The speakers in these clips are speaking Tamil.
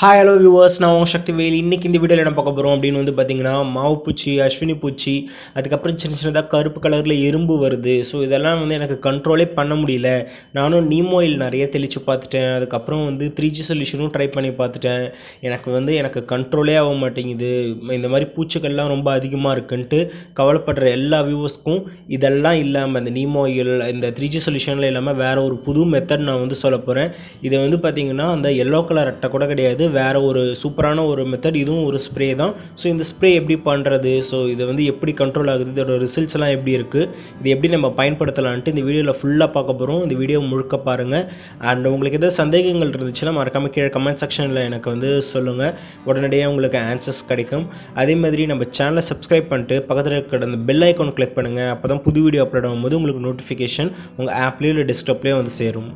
ஹாய் ஹலோ வியூவர்ஸ் நான் உங்கள் சக்தி வேல். இன்றைக்கி இந்த வீடியோவில் என்ன பார்க்க போகிறோம் அப்படின்னு வந்து பார்த்தீங்கன்னா மாவு பூச்சி அஸ்வினி பூச்சி அதுக்கப்புறம் சின்ன சின்னதாக கருப்பு கலரில் எறும்பு வருது. ஸோ இதெல்லாம் வந்து எனக்கு கண்ட்ரோலே பண்ண முடியல. நானும் நீமோயில் நிறைய தெளித்து பார்த்துட்டேன். அதுக்கப்புறம் வந்து த்ரீ ஜி சொல்யூஷனும் ட்ரை பண்ணி பார்த்துட்டேன். எனக்கு வந்து எனக்கு கண்ட்ரோலே ஆக மாட்டேங்குது. இந்த மாதிரி பூச்சிகள்லாம் ரொம்ப அதிகமாக இருக்குன்ட்டு கவலைப்படுற எல்லா வியூவர்ஸ்க்கும் இதெல்லாம் இல்லாமல் இந்த நீமோயில் இந்த த்ரீ ஜி சொல்யூஷனில் இல்லாமல் வேறு ஒரு புது மெத்தட் நான் வந்து சொல்ல போகிறேன் இதை வந்து பார்த்தீங்கன்னா அந்த எல்லோ கலர் அட்டை கூட கிடையாது. வேறு ஒரு சூப்பரான ஒரு மெத்தட் இதுவும் ஒரு ஸ்ப்ரே தான். ஸோ இந்த ஸ்ப்ரே எப்படி பண்ணுறது ஸோ இது வந்து எப்படி கண்ட்ரோல் ஆகுது? இதோட ரிசல்ட்ஸ்லாம் எப்படி இருக்குது இது எப்படி நம்ம பயன்படுத்தலான்ட்டு இந்த வீடியோவில் ஃபுல்லாக பார்க்க போகிறோம் இந்த வீடியோ முழுக்க பாருங்கள் அண்ட் உங்களுக்கு எதாவது சந்தேகங்கள் இருந்துச்சுன்னா மறக்காமல் கீழே கமெண்ட் செக்ஷனில் எனக்கு வந்து சொல்லுங்கள் உடனடியாக உங்களுக்கு ஆன்சர்ஸ் கிடைக்கும். அதே மாதிரி நம்ம சேனலை சப்ஸ்கிரைப் பண்ணிட்டு பக்கத்தில் இருக்கிற அந்த பெல் ஐக்கான் கிளிக் பண்ணுங்கள் அப்போ தான் புது வீடியோ அப்லோட் ஆகும்போது உங்களுக்கு நோட்டிஃபிகேஷன் உங்கள் ஆப்லேயோ இல்லை டெஸ்க்டாப்லேயோ வந்து சேரும்.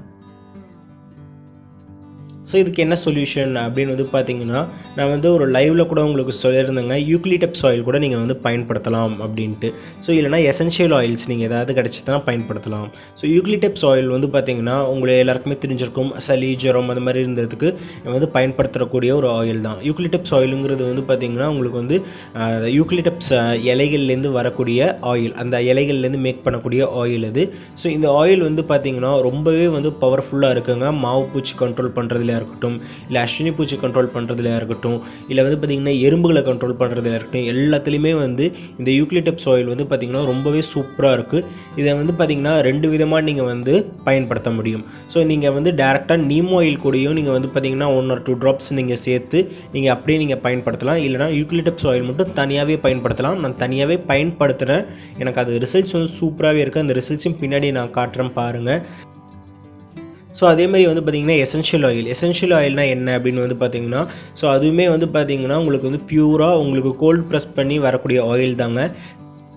ஸோ இதுக்கு என்ன சொல்யூஷன் அப்படின்னு வந்து பார்த்தீங்கன்னா நான் வந்து ஒரு லைவில் கூட உங்களுக்கு சொல்லியிருந்தேங்க. யூக்லிடப்ஸ் ஆயில் கூட நீங்கள் வந்து பயன்படுத்தலாம் அப்படின்ட்டு. ஸோ இல்லைனா எசென்ஷியல் ஆயில்ஸ் நீங்கள் ஏதாவது கிடச்சிதுன்னா பயன்படுத்தலாம். ஸோ யூக்லிடப்ஸ் ஆயில் வந்து பார்த்தீங்கன்னா உங்களுக்கு எல்லாருக்குமே தெரிஞ்சிருக்கும். சளி ஜுரம் அந்த மாதிரி இருந்ததுக்கு வந்து பயன்படுத்தக்கூடிய ஒரு ஆயில் தான். யூக்லிடப்ஸ் ஆயிலுங்கிறது வந்து பார்த்தீங்கன்னா உங்களுக்கு வந்து யூக்லிடப்ஸ் இலைகள்லேருந்து வரக்கூடிய ஆயில் அந்த இலைகள்லேருந்து மேக் பண்ணக்கூடிய ஆயில் அது. ஸோ இந்த ஆயில் வந்து பார்த்தீங்கன்னா ரொம்பவே வந்து பவர்ஃபுல்லாக இருக்குங்க. மாவு பூச்சி கண்ட்ரோல் பண்ணுறதுல இருக்கட்டும் இல்லை அஸ்வினி பூச்சி கண்ட்ரோல் பண்ணுறதுல இருக்கட்டும் இல்லை வந்து பார்த்திங்கன்னா எறும்புகளை கண்ட்ரோல் பண்ணுறதுல இருக்கட்டும் எல்லாத்துலேயுமே வந்து இந்த யூக்லிடப்ஸ் ஆயில் வந்து பார்த்திங்கன்னா ரொம்பவே சூப்பராக இருக்குது இதை வந்து பார்த்திங்கன்னா ரெண்டு விதமாக நீங்கள் வந்து பயன்படுத்த முடியும். ஸோ நீங்கள் வந்து டேரெக்டாக நீமோ ஆயில் கூடயும் நீங்கள் வந்து பார்த்திங்கன்னா ஒன் ஆர் டூ ட்ராப்ஸ் நீங்கள் சேர்த்து நீங்கள் அப்படியே நீங்கள் பயன்படுத்தலாம். இல்லைனா யூக்லிடப்ஸ் ஆயில் மட்டும் தனியாகவே பயன்படுத்தலாம். நான் தனியாகவே பயன்படுத்துகிறேன் எனக்கு அது ரிசல்ட்ஸ் வந்து சூப்பராகவே இருக்குது அந்த ரிசல்ட்ஸும் பின்னாடி நான் காட்டுறேன் பாருங்கள் ஸோ அதே மாதிரி வந்து பார்த்திங்கன்னா எசென்ஷியல் ஆயில் எசென்ஷியல் ஆயில்னா என்ன அப்படின்னு வந்து பார்த்தீங்கன்னா ஸோ அதுவுமே வந்து பார்த்தீங்கன்னா உங்களுக்கு வந்து பியூராக உங்களுக்கு கோல்ட் ப்ரெஸ் பண்ணி வரக்கூடிய ஆயில் தாங்க.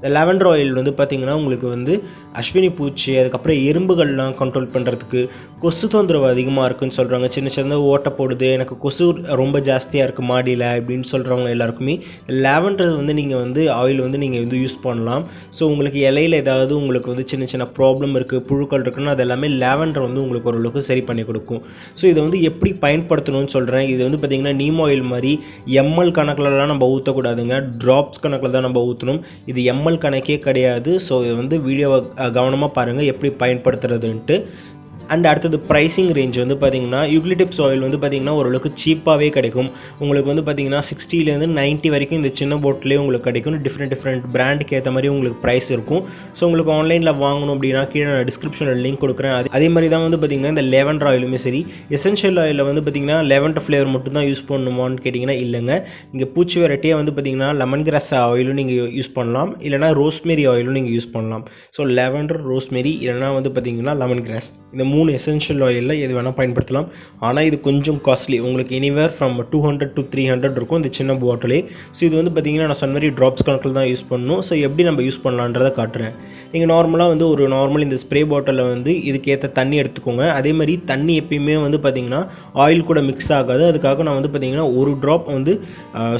இந்த லெவண்டர் ஆயில் வந்து பார்த்திங்கன்னா உங்களுக்கு வந்து அஸ்வினி பூச்சி அதுக்கப்புறம் எறும்புகள்லாம் கண்ட்ரோல் பண்ணுறதுக்கு கொசு தொந்தரவு அதிகமாக இருக்குன்னு சொல்கிறாங்க சின்ன சின்ன ஓட்டை போடுது எனக்கு கொசு ரொம்ப ஜாஸ்தியாக இருக்குது மாடியில் அப்படின்னு சொல்கிறவங்க எல்லாருக்குமே லெவண்டர் வந்து நீங்கள் வந்து ஆயில் வந்து நீங்கள் வந்து யூஸ் பண்ணலாம். ஸோ உங்களுக்கு இலையில ஏதாவது உங்களுக்கு வந்து சின்ன சின்ன ப்ராப்ளம் இருக்குது புழுக்கள் இருக்குன்னா அது எல்லாமே வந்து உங்களுக்கு ஓரளவுக்கு சரி பண்ணி கொடுக்கும். ஸோ இதை வந்து எப்படி பயன்படுத்தணும்னு சொல்கிறேன் இது வந்து பார்த்திங்கன்னா நீம் ஆயில் மாதிரி எம்எல் கணக்கிலலாம் நம்ம ஊற்றக்கூடாதுங்க ட்ராப்ஸ் கணக்கில் தான் நம்ம ஊற்றணும் இது எம்எல் கணக்கே கிடையாது. ஸோ இது வந்து வீடியோவை கவனமாக பாருங்கள் எப்படி பயன்படுத்துறதுன்ட்டு. அண்ட் அடுத்தது ப்ரைஸிங் ரேஞ்ச் வந்து பார்த்தீங்கன்னா யூக்லிடிப்ஸ் ஆயில் வந்து பார்த்தீங்கன்னா ஓரளவுக்கு சீப்பாகவே கிடைக்கும். உங்களுக்கு வந்து பார்த்தீங்கன்னா சிக்ஸ்டிலேருந்து நைன்ட்டி வரைக்கும் இந்த சின்ன போட்டிலே உங்களுக்கு கிடைக்கும். டிஃப்ரெண்ட் டிஃப்ரெண்ட் பிராண்டுக்கு ஏற்ற மாதிரி உங்களுக்கு ப்ரைஸ் இருக்கும். ஸோ உங்களுக்கு ஆன்லைனில் வாங்கணும் அப்படின்னா கீழே நான் டிஸ்கிரிப்ஷனில் லிங்க் கொடுக்குறேன். அது அதே மாதிரி தான் வந்து பார்த்தீங்கன்னா இந்த லெவண்டர் ஆயிலுமே சரி. எசென்ஷியல் ஆயிலில் வந்து பார்த்தீங்கன்னா லெவன்ட் ஃப்ளேவர் மட்டும் தான் யூஸ் பண்ணணுமான்னு கேட்டிங்கன்னா இல்லைங்க. இங்கே பூச்சி வெரைட்டியாக வந்து பார்த்தீங்கன்னா லெமன் கிராஸ் ஆயிலும் நீங்கள் யூஸ் பண்ணலாம். இல்லைனா ரோஸ்மெரி ஆயிலும் நீங்கள் யூஸ் பண்ணலாம். ஸோ லெவன்டர் ரோஸ்மெரி இல்லைனா வந்து பார்த்தீங்கன்னா லெமன் கிராஸ் இந்த மூணு எசென்ஷியல் ஆயிலில் எது வேணால் பயன்படுத்தலாம். ஆனால் இது கொஞ்சம் காஸ்ட்லி உங்களுக்கு anywhere from two hundred to three hundred இருக்கும் இந்த சின்ன பாட்டிலே ஸோ இது வந்து பார்த்தீங்கன்னா நான் சொன்ன மாதிரி ட்ராப்ஸ் கணக்கில் தான் யூஸ் பண்ணணும். ஸோ எப்படி நம்ம யூஸ் பண்ணலான்றதை காட்டுறேன். நீங்கள் நார்மலாக வந்து ஒரு நார்மல் இந்த ஸ்ப்ரே பாட்டிலில் வந்து இதுக்கேற்ற தண்ணி எடுத்துக்கோங்க. அதே மாதிரி தண்ணி எப்பயுமே வந்து பார்த்தீங்கன்னா ஆயில் கூட மிக்ஸ் ஆகாது. அதுக்காக நான் வந்து பார்த்தீங்கன்னா ஒரு ட்ராப் வந்து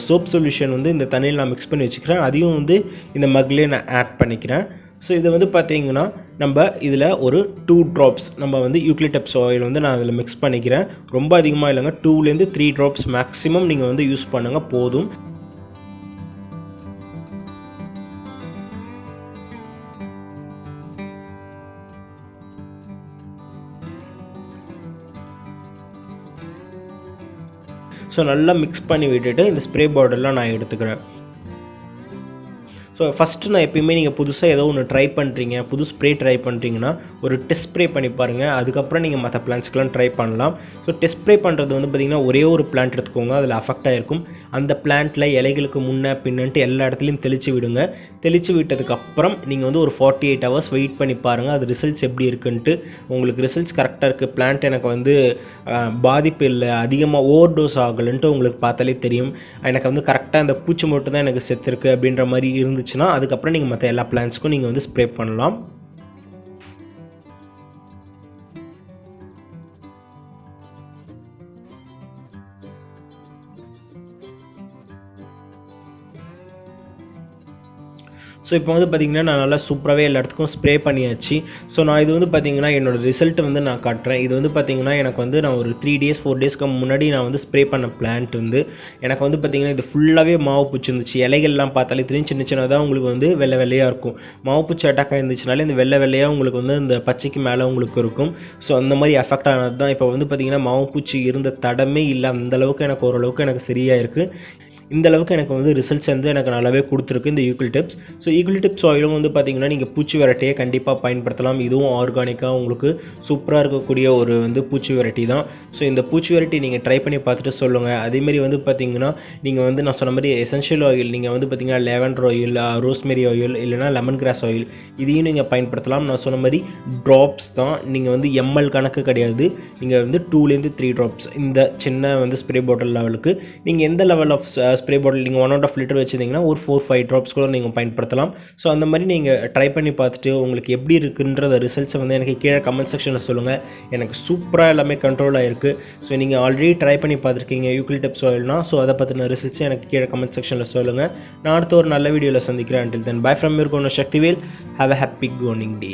சோப் சொல்யூஷன் வந்து இந்த தண்ணியில் நான் மிக்ஸ் பண்ணி வச்சுக்கிறேன். அதையும் வந்து இந்த மக்லேயே நான் ஆட் பண்ணிக்கிறேன். ஸோ இது வந்து பார்த்தீங்கன்னா நம்ம இதில் ஒரு டூ ட்ராப்ஸ் நம்ம வந்து யூக்லிடப்ஸ் ஆயில் வந்து நான் அதில் மிக்ஸ் பண்ணிக்கிறேன். ரொம்ப அதிகமாக இல்லைங்க. டூலேருந்து த்ரீ ட்ராப்ஸ் மேக்ஸிமம் நீங்கள் வந்து யூஸ் பண்ணுங்கள் போதும். ஸோ நல்லா மிக்ஸ் பண்ணி விட்டுட்டு இந்த ஸ்ப்ரே பாட்டிலாம் நான் எடுத்துக்கிறேன். ஸோ ஃபஸ்ட்டு நான் எப்பயுமே நீங்கள் புதுசாக ஏதோ ஒன்று ட்ரை பண்ணுறீங்க புது ஸ்ப்ரே ட்ரை பண்ணுறீங்கன்னா ஒரு டெஸ்ட் ஸ்ப்ரே பண்ணி பாருங்கள் அதுக்கப்புறம் நீங்கள் மற்ற பிளான்ட்ஸ்க்கெலாம் ட்ரை பண்ணலாம். ஸோ டெஸ்ட் ஸ்ப்ரே பண்ணுறது வந்து பார்த்திங்கன்னா ஒரே ஒரு பிளான்ட் எடுத்துக்கோங்க அதில் அஃபெக்ட் ஆகிருக்கும் அந்த பிளான்ட்டில் இலைகளுக்கு முன்னே பின்னன்ட்டு எல்லா இடத்துலையும் தெளித்து விடுங்க. தெளித்து விட்டதுக்கப்புறம் நீங்கள் வந்து ஒரு ஃபார்ட்டி எயிட் ஹவர்ஸ் வெயிட் பண்ணி பாருங்கள் அது ரிசல்ட்ஸ் எப்படி இருக்குன்ட்டு. உங்களுக்கு ரிசல்ட்ஸ் கரெக்டாக இருக்குது பிளான்ட் எனக்கு வந்து பாதிப்பு இல்லை. அதிகமாக ஓவர் டோஸ் ஆகலைன்ட்டு உங்களுக்கு பார்த்தாலே தெரியும். எனக்கு வந்து கரெக்டாக அந்த பூச்சி மட்டும் தான் எனக்கு செத்துருக்கு அப்படின்ற மாதிரி இருந்துச்சுன்னா அதுக்கப்புறம் நீங்கள் மற்ற எல்லா பிளான்ஸ்க்கும் நீங்கள் வந்து ஸ்ப்ரே பண்ணலாம். ஸோ இப்போ வந்து பார்த்தீங்கன்னா நான் நல்லா சூப்பராகவே எல்லா இடத்துக்கும் ஸ்ப்ரே பண்ணியாச்சு. ஸோ நான் இது வந்து பார்த்தீங்கன்னா என்னோடய ரிசல்ட் வந்து நான் காட்டுறேன். இது வந்து பார்த்திங்கன்னா எனக்கு வந்து நான் ஒரு த்ரீ டேஸ் ஃபோர் டேஸ்க்கு முன்னாடி நான் வந்து ஸ்ப்ரே பண்ண பிளான்ட் வந்து எனக்கு வந்து பார்த்தீங்கன்னா இது ஃபுல்லாகவே மாவு பூச்சி இருந்துச்சு. இலைகள்லாம் பார்த்தாலே தெரியும். சின்ன சின்னதாக உங்களுக்கு வந்து வெள்ளை வெள்ளையாக இருக்கும். மாவு பூச்சி அட்டாக் இருந்துச்சுனாலே இந்த வெள்ளை வெள்ளையாக உங்களுக்கு வந்து இந்த பச்சைக்கு மேலே உங்களுக்கு இருக்கும். ஸோ அந்த மாதிரி அஃபெக்ட் ஆனது தான் இப்போ வந்து பார்த்திங்கன்னா மாவு பூச்சி இருந்த தடமே இல்லை. அந்தளவுக்கு எனக்கு ஓரளவுக்கு எனக்கு சரியாக இருக்குது இந்த அளவுக்கு எனக்கு வந்து ரிசல்ட்ஸ் வந்து எனக்கு நல்லாவே கொடுத்துருக்கு இந்த யூக்லிடிப்ஸ் ஸோ யூக்லிடிப்ஸ் ஆயிலும் வந்து பார்த்தீங்கன்னா நீங்கள் பூச்சி வெரைட்டியை கண்டிப்பாக பயன்படுத்தலாம். இதுவும் ஆர்கானிக்காக உங்களுக்கு சூப்பராக இருக்கக்கூடிய ஒரு வந்து பூச்சி வெரைட்டி தான். ஸோ இந்த பூச்சி வெரைட்டி நீங்கள் ட்ரை பண்ணி பார்த்துட்டு சொல்லுங்கள் அதேமாரி வந்து பார்த்தீங்கன்னா நீங்கள் வந்து நான் சொன்ன மாதிரி எசென்ஷியல் ஆயில் நீங்கள் வந்து பார்த்தீங்கன்னா லெவன்டர் ஆயில் ரோஸ்மெரி ஆயில் இல்லைனா லெமன் கிராஸ் ஆயில் இதையும் நீங்கள் பயன்படுத்தலாம். நான் சொன்ன மாதிரி ட்ராப்ஸ் தான். நீங்கள் வந்து எம்எல் கணக்கு கிடையாது. நீங்கள் வந்து டூலேருந்து த்ரீ ட்ராப்ஸ் இந்த சின்ன வந்து ஸ்ப்ரே பாட்டில் லெவலுக்கு நீங்கள் எந்த லெவல் ஆஃப் ஸ்ப்ரே பாட்டில் நீங்கள் ஒன் அவுட் ஆஃப் லிட்டர் வச்சுருந்தீங்கன்னா ஒரு ஃபோர் ஃபைவ் ட்ராப்ஸ் கூட நீங்கள் பயன்படுத்தலாம். ஸோ அந்த மாதிரி நீங்கள் ட்ரை பண்ணி பார்த்துட்டு உங்களுக்கு எப்படி இருக்குன்றத ரிசல்ட்ஸை வந்து எனக்கு கீழே கமெண்ட் செக்ஷனில் சொல்லுங்கள் எனக்கு சூப்பராக எல்லாமே கண்ட்ரோல் ஆகிருக்கு ஸோ நீங்கள் ஆல்ரெடி ட்ரை பண்ணி பார்த்துருக்கீங்க யூக்லிடப்ஸ் ஆயில்னா ஸோ அதை பற்றின ரிசல்ட்ஸை எனக்கு கீழே கமெண்ட் செக்ஷனில் சொல்லுங்கள் நான் அடுத்த ஒரு நல்ல வீடியோவில் சந்திக்கிறேன். Until then bye from your கோன Sakthivel have a happy கோனிங் டே